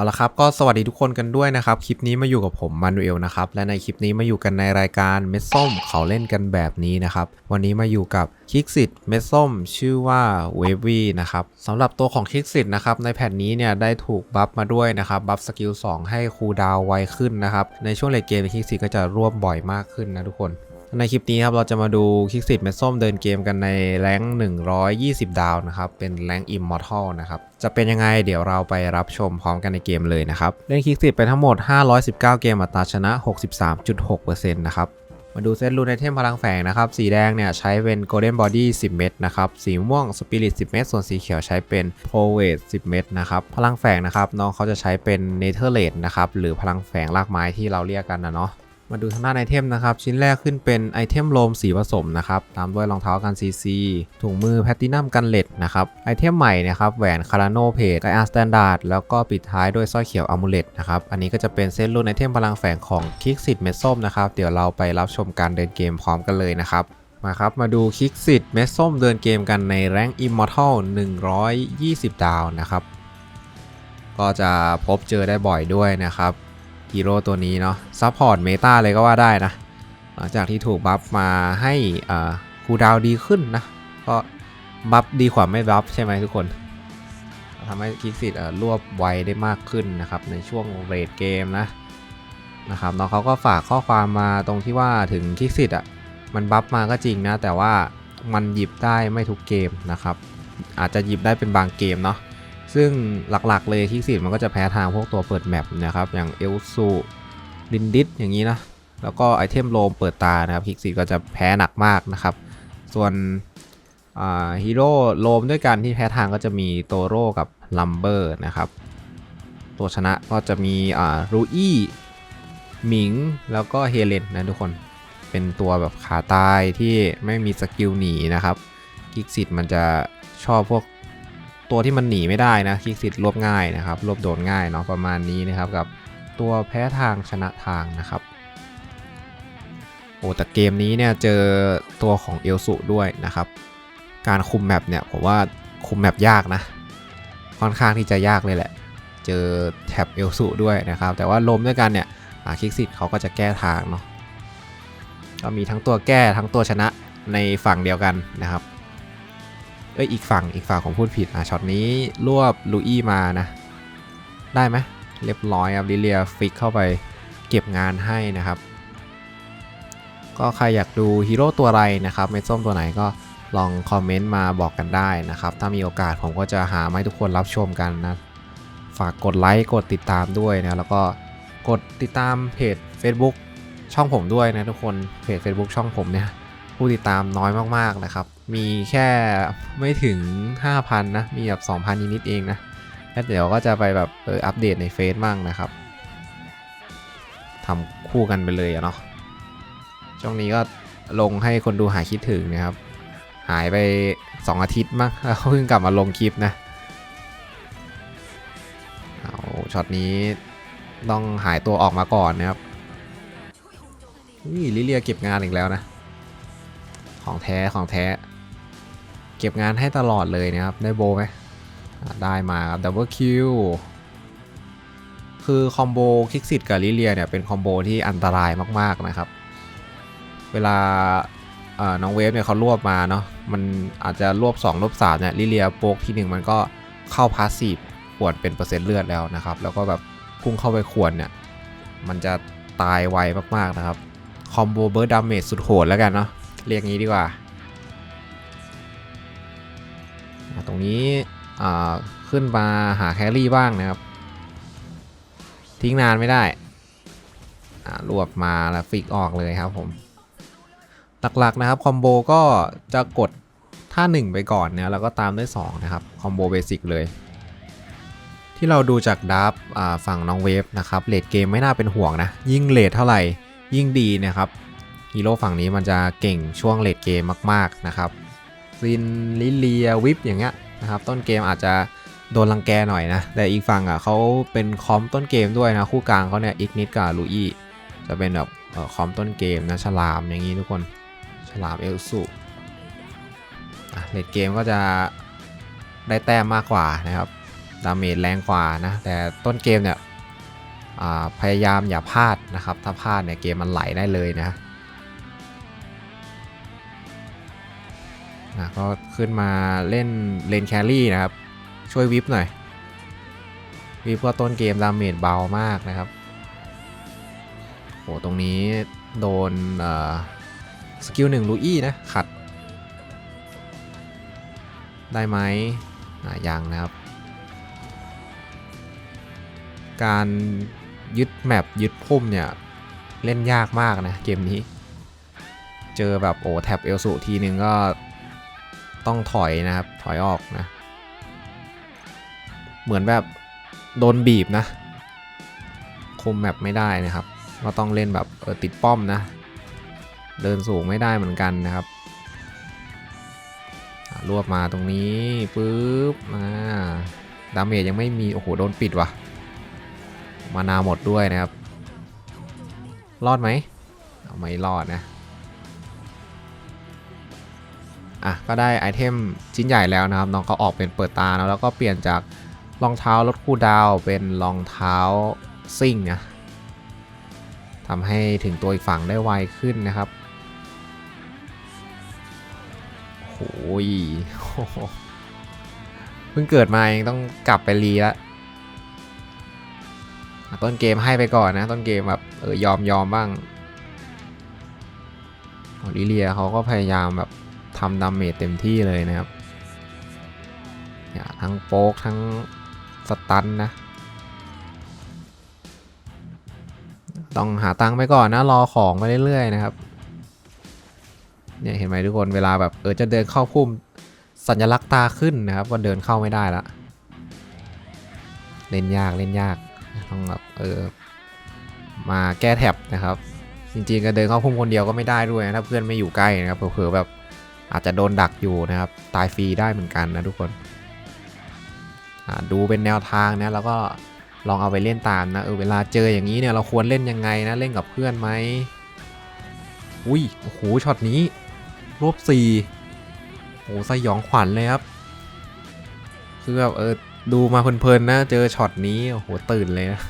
เอาละครับก็สวัสดีทุกคนกันด้วยนะครับ คลิปนี้มาอยู่กับผมมานูเอลนะครับ และในคลิปนี้มาอยู่กันในรายการเม็ดส้มเขาเล่นกันแบบนี้นะครับ วันนี้มาอยู่กับคิกซิตเม็ดส้มชื่อว่าเวฟวี่นะครับสำหรับตัวของคิกซิตนะครับในแผ่นนี้เนี่ยได้ถูกบัฟมาด้วยนะครับบัฟสกิล2ให้คูลดาวไวขึ้นนะครับในช่วงเลทเกมคิกซิตก็จะร่วมบ่อยมากขึ้นนะทุกคน ในคลิปนี้ครับเราจะมาดูคิกซิตเม็ดส้มเดินเกมกันในแรง120 ดาวนะครับ เป็นแรงอิมมอร์ทัลนะครับ จะเป็นยังไงเดี๋ยวเราไปรับชมพร้อมกันในเกมเลยนะครับ เล่นคลิกซิตไปทั้งหมด 519 เกมอัตราชนะ 63.6%นะครับ มาดูเซตรูนไอเทมพลังแฝงนะครับ สีแดงเนี่ยใช้เป็น Golden Body 10 เม็ดนะครับ สีม่วง Spirit 10 เม็ดส่วนสีเขียวใช้เป็น p o w e t 10 เม็ดนะครับ พลังแฝงนะครับน้องเขาจะใช้เป็น Netherite นะครับหรือพลังแฝงรากไม้ที่เราเรียกกันนะเนาะ มาดูทางด้านไอเทมนะครับ ชิ้นแรกขึ้นเป็นไอเทมโลมสีผสมนะครับ ตามด้วยรองเท้ากันซีซีถุงมือแพตตินัมกันเลดนะครับ ไอเทมใหม่นะครับแหวนคาราโนเพจไกอาสแตนดาร์ดแล้วก็ปิดท้ายด้วยสร้อยเขียวอมูเลตนะครับ อันนี้ก็จะเป็นเซตรุ่นไอเทมพลังแฝงของคิกซิตเมส้มนะครับ เดี๋ยวเราไปรับชมการเดินเกมพร้อมกันเลยนะครับมาครับ มาดูคิกซิตเมส้มเดินเกมกันในแรงอิมมอร์ทัล120 ดาวนะครับ ก็จะพบเจอได้บ่อยด้วยนะครับ ฮีโร่ตัวนี้เนาะซัพพอร์ตเมตาเลยก็ว่าได้นะ หลังจากที่ถูกบัฟมาให้อ่าคูดาวดีขึ้นนะก็บัฟดีกว่าไม่บัฟใช่ไหมทุกคนทำให้คิกซิตรวบไวได้มากขึ้นนะครับในช่วงเรดเกมนะนะครับน้องเขาก็ฝากข้อความมาตรงที่ว่าถึงคิกซิตอะมันบัฟมาก็จริงนะ แต่ว่ามันหยิบได้ไม่ทุกเกมนะครับ อาจจะหยิบได้เป็นบางเกมเนาะ ซึ่งหลักๆเลยคิกซิตมันก็จะแพ้ทางพวกตัวเปิดแมปนะครับ อย่างเอลซูลินดิสอย่างนี้นะ แล้วก็ไอเทมโลมเปิดตานะครับคิกซิตก็จะแพ้หนักมากนะครับ ส่วนฮีโร่โลมด้วยกันที่แพ้ทางก็จะมีโตโร่กับลัมเบอร์นะครับ ตัวชนะก็จะมีรูอี้หมิงแล้วก็เฮเลนนะทุกคนเป็นตัวแบบขาตายที่ไม่มีสกิลหนีนะครับคิกซิตมันจะชอบพวก ตัวที่มันหนีไม่ได้นะคิกซิตรวบง่ายนะครับรวบโดนง่ายเนาะประมาณนี้นะครับกับตัวแพ้ทางชนะทางนะครับโอ้แต่เกมนี้เนี่ยเจอตัวของเอลสุด้วยนะครับ การคุมแมปเนี่ยผมว่าคุมแมปยากนะค่อนข้างที่จะยากเลยแหละ เจอแท็บเอลสุด้วยนะครับ แต่ว่าลมด้วยกันเนี่ยคิกซิตเขาก็จะแก้ทางเนาะก็มีทั้งตัวแก้ทั้งตัวชนะในฝั่งเดียวกันนะครับ เอ้ยอีกฝั่งอีกฝั่งของพูดผิดอะช็อตนี้รวบลูอี้มานะ ได้ไหมเรียบร้อยครับลิเลียฟิกเข้าไปเก็บงานให้นะครับ ก็ใครอยากดูฮีโร่ตัวอะไรนะครับเม็ดส้มตัวไหนก็ลองคอมเมนต์มาบอกกันได้นะครับ ถ้ามีโอกาสผมก็จะหามาให้ทุกคนรับชมกันนะ ฝากกดไลค์กดติดตามด้วยนะ แล้วก็กดติดตามเพจ Facebook ช่องผมด้วยนะทุกคนเพจ Facebook ช่องผมเนี่ยผู้ติดตามน้อยมากๆนะครับ มีแค่ไม่ถึง 5,000 นะ มีแบบ 2,000 นิดๆเองนะแล้วเดี๋ยวก็จะไปแบบเอออัปเดตในเฟซมั่งนะครับทำคู่กันไปเลยอะเนาะช่วงนี้ก็ลงให้คนดูหายคิดถึงนะครับ หายไป 2 อาทิตย์มั้งแล้วเพิ่งกลับมาลงคลิปนะเอาช็อตนี้ต้องหายตัวออกมาก่อนนะครับนี่ลิเลียเก็บงานอีกแล้วนะ ของแท้ของแท้ เก็บงานให้ตลอดเลยนะครับ ได้โบไหมได้มาครับดับเบิลคิวคือคอมโบคิกซิตกับลิเลียเนี่ยเป็นคอมโบที่อันตรายมากๆนะครับ เวลาน้องเวฟเนี่ยเขารวบมาเนาะมันอาจจะรวบ 2 รวบ3เนี่ยลิเลียโป๊กทีหนึ่งมันก็เข้าพาสซีฟขวดเป็นเปอร์เซ็นต์เลือดแล้วนะครับ แล้วก็แบบพุ่งเข้าไปขวดเนี่ย มันจะตายไวมากๆนะครับ คอมโบเบิร์ดดาเมจสุดโหดแล้วกันเนาะเรียกงี้ดีกว่า ตรงนี้ขึ้นมาหาแครี่บ้างนะครับ ทิ้งนานไม่ได้รวบมาแล้วฟิกออกเลยครับผม หลักๆนะครับคอมโบก็จะกดท่า 1 ไปก่อนเนี่ยแล้วก็ตามด้วย 2 นะครับคอมโบเบสิกเลย ที่เราดูจากดับฝั่งน้องเวฟนะครับเลดเกมไม่น่าเป็นห่วงนะ ยิ่งเลดเท่าไหร่ยิ่งดีนะครับฮีโร่ฝั่งนี้มันจะเก่งช่วงเลดเกมมากๆนะครับ ซินลิเลียวิปอย่างเงี้ยนะครับต้นเกมอาจจะโดนรังแกหน่อยนะ แต่อีกฝั่งอะเขาเป็นคอมต้นเกมด้วยนะ คู่กลางเขาเนี่ยอีกนิดกับลูอี้จะเป็นแบบคอมต้นเกมนะฉลามอย่างนี้ทุกคนฉลามเอลสุเลดเกมก็จะได้แต้มมากกว่านะครับดาเมจแรงกว่านะแต่ต้นเกมเนี่ยพยายามอย่าพลาดนะครับ ถ้าพลาดเนี่ยเกมมันไหลได้เลยนะ นะก็ขึ้นมาเล่นเลนแครี่นะครับ ช่วยวิปหน่อย วิปก็ต้นเกมดาเมจเบามากนะครับโหตรงนี้โดนสกิลหนึ่งลูอี้นะขัด ได้ไหมอะยังนะครับ การยึดแมปยึดพุ่มเนี่ย เล่นยากมากนะ เกมนี้ เจอแบบโอ้แท็บเอลสุทีนึงก็ ต้องถอยนะครับ ถอยออกนะ เหมือนแบบโดนบีบนะ คุมแมปไม่ได้นะครับ ก็ต้องเล่นแบบเออติดป้อมนะ เดินสูงไม่ได้เหมือนกันนะครับรวบมาตรงนี้ปุ๊บมาดาเมจยังไม่มี โอ้โห โดนปิดว่ะ มานาหมดด้วยนะครับ รอดไหม ไม่รอดนะ อะก็ได้ไอเทมชิ้นใหญ่แล้วนะครับ น้องก็ออกเป็นเปิดตาแล้วแล้วก็เปลี่ยนจากรองเท้าลดคูลดาวเป็นรองเท้าซิ่งนะทำให้ถึงตัวอีกฝั่งได้ไวขึ้นนะครับโอ้ยเพิ่งเกิดมาเองต้องกลับไปรีแล้วอะต้นเกมให้ไปก่อนนะ ต้นเกมแบบเออยอมยอมบ้างอลิเลียเขาก็พยายามแบบ ทำดาเมจเต็มที่เลยนะครับเนี่ยทั้งโป๊กทั้งสตันนะ ต้องหาตังค์ไปก่อนนะ รอของไปเรื่อยๆนะครับ เนี่ยเห็นไหมทุกคนเวลาแบบเออจะเดินเข้าพุ่มสัญลักษณ์ตาขึ้นนะครับว่าเดินเข้าไม่ได้ละ เล่นยากเล่นยากต้องแบบเออมาแก้แท็บนะครับ จริงๆก็เดินเข้าพุ่มคนเดียวก็ไม่ได้ด้วยนะถ้าเพื่อนไม่อยู่ใกล้นะครับเผื่อๆแบบ อาจจะโดนดักอยู่นะครับ ตายฟรีได้เหมือนกันนะทุกคนดูเป็นแนวทางนะแล้วก็ลองเอาไปเล่นตามนะเออเวลาเจออย่างนี้เนี่ยเราควรเล่นยังไงนะเล่นกับเพื่อนไหมอุ้ยโอ้โหช็อตนี้รวบสี่โอ้สยองขวัญเลยครับคือแบบเออดูมาเพลินๆนะเจอช็อตนี้โอ้โหตื่นเลยนะ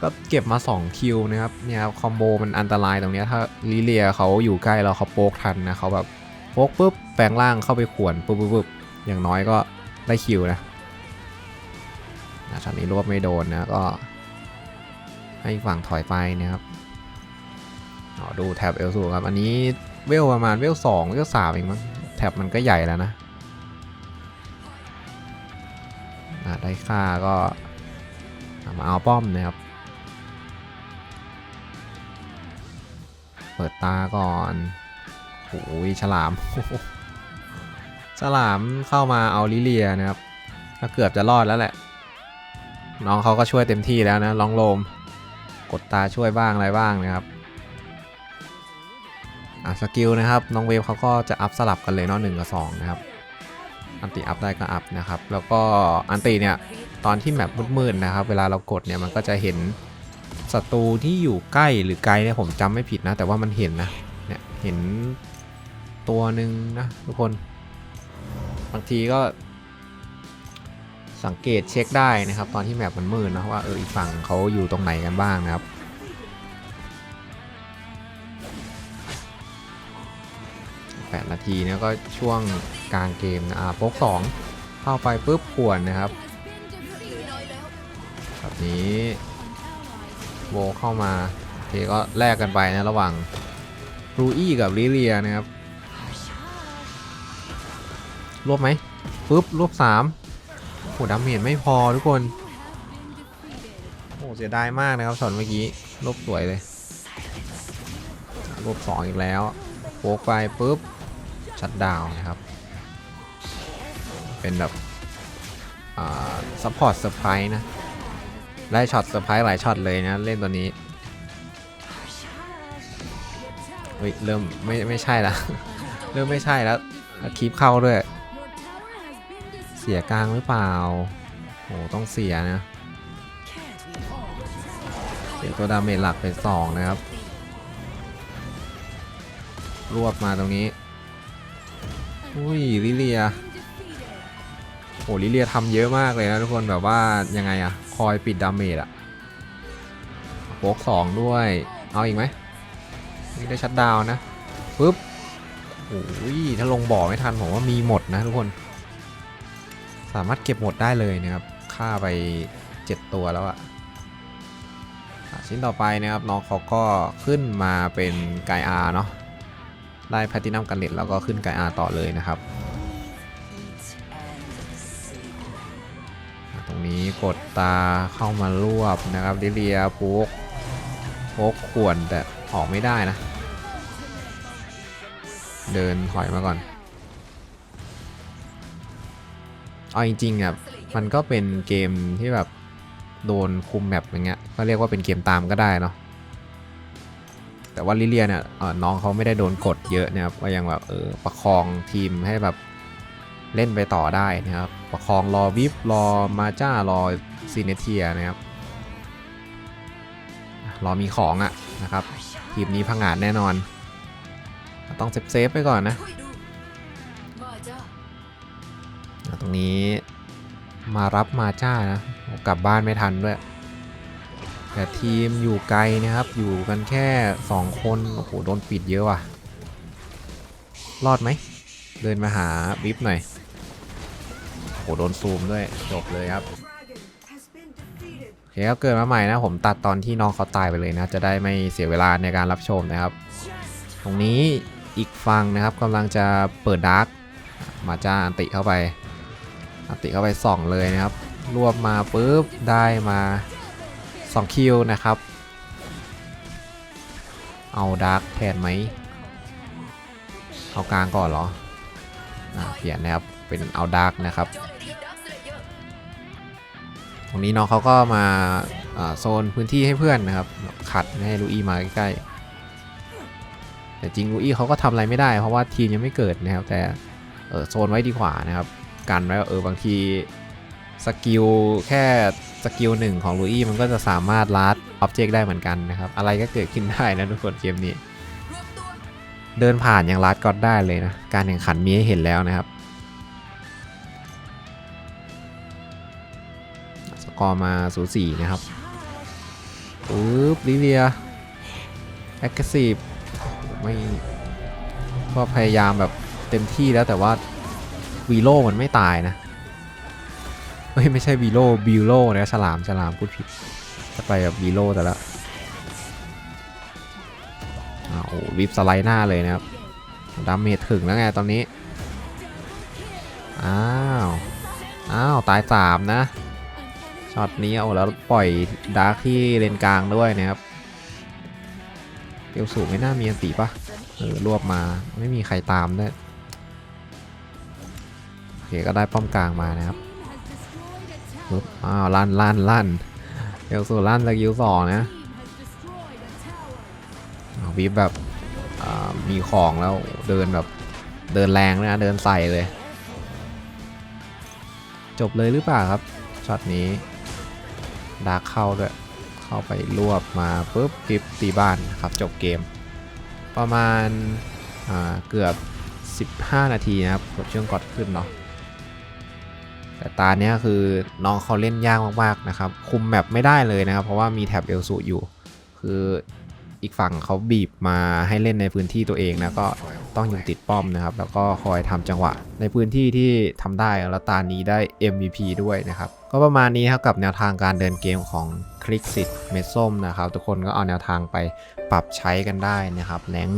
ก็เก็บมา 2 คิวนะครับเนี่ยครับคอมโบมันอันตรายตรงนี้ถ้าลิเลียเขาอยู่ใกล้เราเขาโป๊กทันนะเขาแบบโป๊กปุ๊บแปลงร่างเข้าไปขวนปุ๊บปุ๊บปุ๊บอย่างน้อยก็ได้คิวนะนะช็อตนี้รวบไม่โดนนะก็ ให้ฝั่งถอยไปนะครับอ๋อดูแท็บเอลสูครับ อันนี้เวลประมาณเวลสองเวลสามเองมั้งแท็บมันก็ใหญ่แล้วนะอะได้ค่าก็มาเอาป้อมนะครับ เปิดตาก่อนโอ้ยฉลาม ฉลามเข้ามาเอาลิเลียนะครับ ก็เกือบจะรอดแล้วแหละ น้องเขาก็ช่วยเต็มที่แล้วนะลองโลม กดตาช่วยบ้างอะไรบ้างนะครับอะสกิลนะครับ น้องเวฟเขาก็จะอัพสลับกันเลยเนาะหนึ่งกับสองนะครับ อันติอัพได้ก็อัพนะครับ แล้วก็อันติเนี่ยตอนที่แมปมืดๆนะครับ เวลาเรากดเนี่ยมันก็จะเห็น ศัตรูที่อยู่ใกล้หรือไกลเนี่ยผมจำไม่ผิดนะ แต่ว่ามันเห็นนะเนี่ยเห็นตัวหนึ่งนะทุกคน บางทีก็สังเกตเช็คได้นะครับ ตอนที่แมปมันมืดนะว่าเอออีกฝั่งเขาอยู่ตรงไหนกันบ้างนะครับ8นาทีเนี่ยก็ช่วงกลางเกมนะอ่าโป๊ก2เข้าไปปุ๊บขวนนะครับ แบบนี้ โบเข้ามาโอเคก็แลกกันไปนะระหว่างรูอี้กับลิเลียนะครับรวบไหมปุ๊บรวบ3โหดาเมจไม่พอทุกคนโอ้เสียดายมากนะครับช็อตเมื่อกี้รวบสวยเลยรวบ2อีกแล้วโป๊กไปปุ๊บชัดดาวน์นะครับ เป็นแบบซัพพอร์ตเซอร์ไพรส์นะ ได้ช็อตเซอร์ไพรส์หลายช็อตเลยนะเล่นตัวนี้เฮ้ยเริ่มไม่ไม่ใช่ละเริ่มไม่ใช่แล้วคลิปเข้าด้วย เสียกลางหรือเปล่าโอ้ต้องเสียนะเสียตัวดาเมจหลักเป็นสองนะครับ รวบมาตรงนี้ อุ้ยลิเลียโหลิเลียทำเยอะมากเลยนะทุกคนแบบว่ายังไงอะ คอยปิดดาเมจอะโปกสองด้วย เอาอีกไหมนี่ได้ชัดดาวนะปึ๊บโอ้ยถ้าลงบ่อไม่ทันผมว่ามีหมดนะทุกคน สามารถเก็บหมดได้เลยนะครับฆ่าไป 7 ตัวแล้วอะชิ้นต่อไปนะครับน้องเขาก็ขึ้นมาเป็นไกอาเนาะได้แพลตินัมกันเน็ตแล้วก็ขึ้นไกอาต่อเลยนะครับ นี้กดตาเข้ามารวบนะครับดิเลียโป๊กโป๊กขวนแต่ออกไม่ได้นะ เดินถอยมาก่อนเอาจริงๆอะมันก็เป็นเกมที่แบบโดนคุมแมปอย่างเงี้ยก็เรียกว่าเป็นเกมตามก็ได้เนาะแต่ว่าลิเลียเนี่ยน้องเขาไม่ได้โดนกดเยอะนะครับก็ยังแบบเออประคองทีมให้แบบเล่นไปต่อได้นะครับ ประคองรอวิฟรอมาจ้ารอซีเนเทียนะครับรอมีของอะนะครับทีมนี้พังงาดแน่นอน ต้องเซฟเซฟๆไปก่อนนะตรงนี้มารับมาจ้านะกลับบ้านไม่ทันด้วยแต่ทีมอยู่ไกลนะครับ อยู่กันแค่ 2 คน โอ้โห โดนปิดเยอะว่ะ รอดไหม เดินมาหาวิฟหน่อย หโดนซูมด้วยจบเลยครับโอเคครับเกิดมาใหม่นะผมตัดตอนที่น้องเขาตายไปเลยนะ จะได้ไม่เสียเวลาในการรับชมนะครับ ตรงนี้อีกฝั่งนะครับกำลังจะเปิดดาร์กมาจ้าอันติเข้าไป อันติเข้าไปส่องเลยนะครับ รวบมาปุ๊บได้มา2คิวนะครับ เอาดาร์กแทนไหมเอากลางก่อนเหรออ่าเปลี่ยนนะครับ เป็นเอาดาร์กนะครับ ตรงนี้น้องเขาก็มาาโซนพื้นที่ให้เพื่อนนะครับขัดไม่ให้ลูอี้มาใกล้ๆแต่จริงลูอี้เขาก็ทำอะไรไม่ได้ เพราะว่าทีมยังไม่เกิดนะครับ แต่โซนไว้ดีกว่านะครับกันไว้เออบางทีสกิลแค่สกิลหนึ่งของลูอี้มันก็จะสามารถลัดอ็อบเจกต์ได้เหมือนกันนะครับ อะไรก็เกิดขึ้นได้นะทุกคนเกมนี้ เดินผ่านยังลัดก็ได้เลยนะ การแข่งขันมีให้เห็นแล้วนะครับ กอร์มาสูสีนะครับปึ๊บลิเลียแอคทีฟไม่ก็พยายามแบบเต็มที่แล้วแต่ว่าวีโร่มันไม่ตายนะเฮ้ยไม่ใช่วีโร่บิวโร่นะฉลามฉลามพูดผิดจะไปแบบวีโร่แต่ละอ้าวโอ้วิบสไลด์หน้าเลยนะครับดาเมจถึงแล้วไงตอนนี้ อ้าว อ้าว ตายสามนะ ช็อตนี้เอาแล้วปล่อยดาร์คที่เลนกลางด้วยนะครับเกลสูไม่น่ามีอันติปะเออรวบมาไม่มีใครตามด้วยโอเคก็ได้ป้อมกลางมานะครับปึ๊บอ้าวลั่นลั่นลั่นเอลสูลั่นสกิลสองนะอ้าววีบแบบมีของแล้วเดินแบบเดินแรงนะเดินใส่เลย จบเลยหรือเปล่าครับช็อตนี้ ดาร์เข้าด้วย เข้าไปรวบมาปุ๊บคลิปตีบ้านครับจบเกม ประมาณาเกือบ 15 นาทีนะครับช่วงกดขึ้นเนาะแต่ตาเนี้ยคือน้องเขาเล่นยากมากๆนะครับ คุมแมปไม่ได้เลยนะครับ เพราะว่ามีแท็บเอลสูอยู่ คืออีกฝั่งเขาบีบมาให้เล่นในพื้นที่ตัวเองนะก็ ต้องอยู่ติดป้อมนะครับ แล้วก็คอยทำจังหวะ ในพื้นที่ที่ทำได้แล้วตานี้ได้ MVP ด้วยนะครับ ก็ประมาณนี้ครับกับแนวทางการเดินเกมของคลิกสิทธิ์เมดส้มนะครับ ทุกคนก็เอาแนวทางไปปรับใช้กันได้นะครับแรง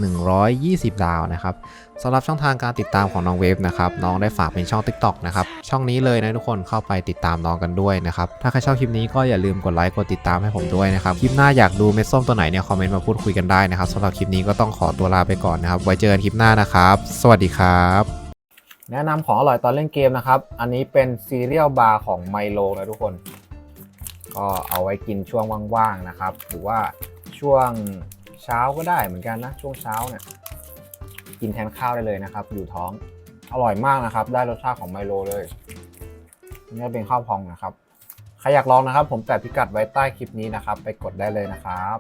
120 ดาวนะครับสำหรับช่องทางการติดตามของน้องเวฟนะครับน้องได้ฝากเป็นช่อง TikTok นะครับช่องนี้เลยนะทุกคนเข้าไปติดตามน้องกันด้วยนะครับถ้าใครชอบคลิปนี้ก็อย่าลืมกดไลค์กดติดตามให้ผมด้วยนะครับคลิปหน้าอยากดูเม็ดส้มตัวไหนเนี่ยคอมเมนต์มาพูดคุยกันได้นะครับสำหรับคลิปนี้ก็ต้องขอตัวลาไปก่อนนะครับไว้เจอกันคลิปหน้านะครับ สวัสดีครับ แนะนำของอร่อยตอนเล่นเกมนะครับ อันนี้เป็นซีเรียลบาร์ของไมโลนะทุกคน ก็เอาไว้กินช่วงว่างๆนะครับ หรือว่าช่วงเช้าก็ได้เหมือนกันนะ ช่วงเช้าเนี่ยกินแทนข้าวได้เลยนะครับ อยู่ท้องอร่อยมากนะครับ ได้รสชาติของไมโลเลยนี่เป็นข้าวพองนะครับ ใครอยากลองนะครับ ผมแปะพิกัดไว้ใต้คลิปนี้นะครับ ไปกดได้เลยนะครับ